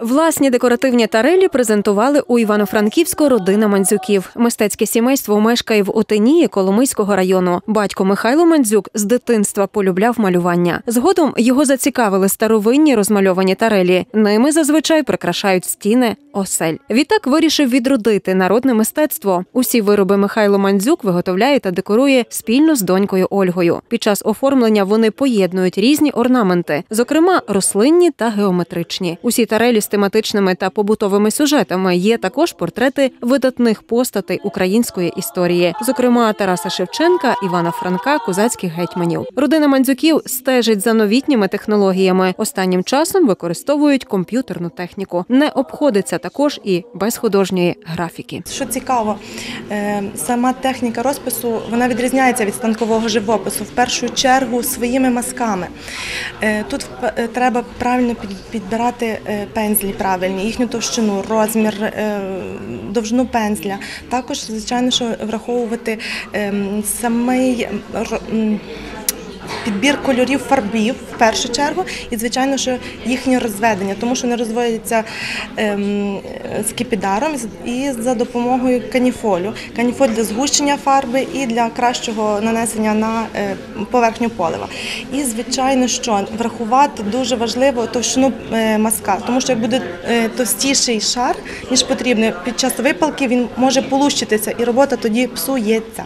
Власні декоративні тарелі презентували у Івано-Франківську родина Мандзюків. Мистецьке сімейство мешкає в Отинії Коломийського району. Батько Михайло Мандзюк з дитинства полюбляв малювання. Згодом його зацікавили старовинні розмальовані тарелі. Ними зазвичай прикрашають стіни осель. Відтак вирішив відродити народне мистецтво. Усі вироби Михайло Мандзюк виготовляє та декорує спільно з донькою Ольгою. Під час оформлення вони поєднують різні орнаменти, зокрема рослинні та геометричні. Усі тарелі з тематичними та побутовими сюжетами є також портрети видатних постатей української історії, зокрема Тараса Шевченка, Івана Франка, козацьких гетьманів. Родина Мандзюків стежить за новітніми технологіями. Останнім часом використовують комп'ютерну техніку. Не обходиться також і без художньої графіки. Що цікаво, е, сама техніка розпису вона відрізняється від станкового живопису в першу чергу своїми мазками. Е, Тут е, треба правильно під- підбирати е, пензлі правильні, їхню товщину, розмір, е, довжину пензля. Також, звичайно, що враховувати ем, самий підбір кольорів фарбів в першу чергу, і звичайно, що їхнє розведення, тому що вони розводяться ем, з кипідаром і за допомогою каніфолю. Каніфоль для згущення фарби і для кращого нанесення на е, поверхню полива. І звичайно, що врахувати дуже важливо товщину е, мазка, тому що як буде е, товстіший шар ніж потрібно, під час випалки він може полущитися, і робота тоді псується.